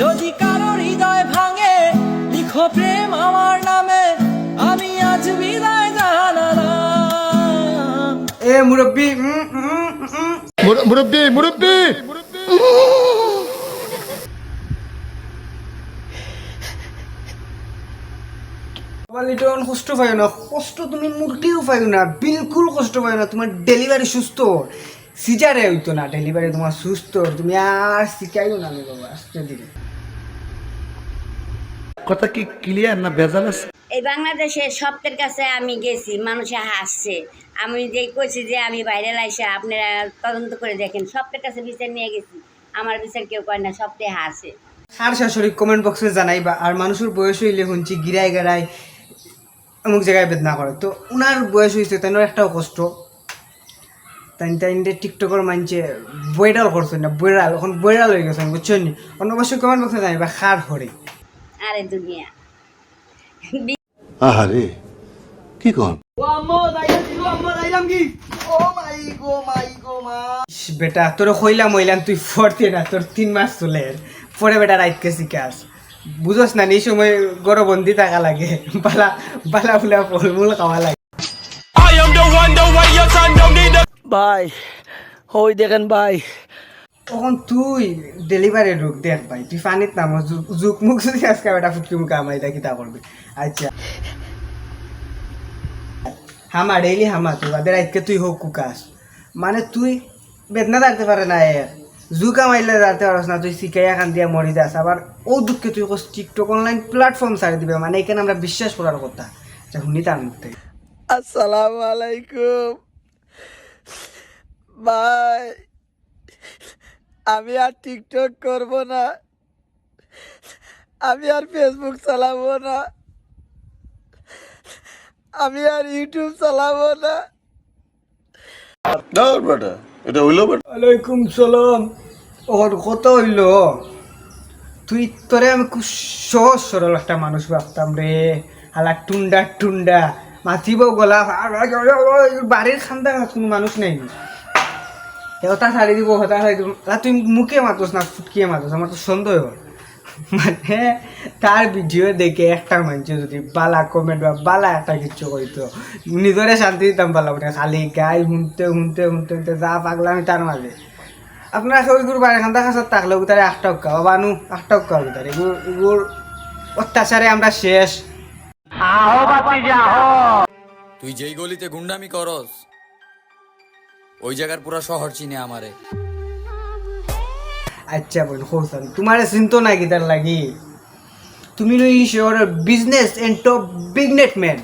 যদি কারও হৃদয় ভাঙে লিখো প্রেম আমার নামে আমি আজ বিদায় জানালাম। এ মুরব্বি। মুরব্বী মুরব্বী। লিটন কষ্ট পাই না। কষ্ট তুমি মুরগিও পাই না। বিলকুল কষ্ট পাই না। তোমার ডেলিভারি সুস্থ। সিজারে হইতো না। ডেলিভারি তোমার সুস্থ। তুমি আর শিখাইও না আমি বাবা। আস্তে দিলে কথা কি ক্লিয়ার না ভেজাল আছে? এই বাংলাদেশে সবদের কাছে আমি গেছি মানুষে হাসছে। আমি যে কইছি যে আমি বাইরে লাইসে আপনারা তদন্ত করে দেখেন সবদের কাছে বিচার নিয়ে গেছি। আমার বিচার কেউ করে না সবটাই হাসে। আর শাশুড়ি কমেন্ট বক্সে জানাইবা আর মানুষের বয়স হইলে শুনছি গিরায় গেরায় অমুক জায়গায় বেদনা করে। তো উনার বয়স হয়েছে তাই একটাও কষ্ট। তাই তাই টিকটকের মানছে বৈরাল করছে না বৈরাল এখন বৈরাল হয়ে গেছে বুঝছেন অন্য অবশ্যই কমেন্ট বক্সে জানাইবা খার হরে। আরে দুনিয়া আহারে কি কন? ইস, বেটা তোর কইলাম হইলাম তুই ফরতে না তোর তিন মাস চলে। পরে বেটা রাইতকে শিখাস বুঝস না এই সময় গরবন্দি থাকা লাগে। বালা বালা ফুলা ফলমূল খাওয়া লাগে। ভাই হই দেখেন ভাই তখন তুই ডেলিভারি রোগ দেখ ভাই। তুই পানিত নাম জুক মুখ যদি আজকে বেটা ফুটকি মুখ আমাই দেখি, তা করবি। আচ্ছা। হামা ডেইলি হামা তুই বাদে রাইতকে তুই হোক কুকাস। মানে তুই বেদনা দাঁড়তে পারে না এ জুকা মাইলে দাঁড়তে পারস না, তুই শিখাইয়া খান দিয়া মরি যাস। আবার ও দুঃখে তুই টিকটক অনলাইন প্ল্যাটফর্ম ছাড়ি দিবে মানে এখানে আমরা বিশ্বাস করার কথা। আচ্ছা শুনি তার থেকে। আসসালামু আলাইকুম। ভাই আমি আর টিকটক করব না আমি আর ফেসবুক চালাবো না আমি আর ইউটিউব চালাবো না বেটা এটা হইল ওয়ালাইকুম সালাম ওর কত হইল তুই তোরে আমি খুব সহজ সরল একটা মানুষ ভাবতাম রে হালা টুন্ডা টুন্ডা মাতিব গলা আর বাড়ির খান্দা কোনো মানুষ নাই হতা ছাড়ি দিব হতা ছাড়ি দিব। তুই মুখে মাতোস না ফুটকিয়ে মাতোস আমার তো সন্দেহ মানে তার ভিডিও দেখে একটা মানুষ যদি বালা কমেন্ট বা বালা একটা কিছু কইতো নিজরে শান্তি দিতাম বালা উঠে খালি গাই শুনতে শুনতে শুনতে শুনতে যা পাগলা আমি তার মাঝে। আপনার ওইগুলো বাড়ি খান্দা খাসার থাকলেও তারে আট টকা বানু আট টকা হবে তার। এগুলো এগুলোর অত্যাচারে আমরা শেষ। তুই যেই গলিতে গুন্ডামি করস ওই জায়গার পুরা শহর চিনে আমারে। আচ্ছা বোন হোসান তোমারে চিন্তা নাই তার লাগি? তুমি নই শহরের business and top big man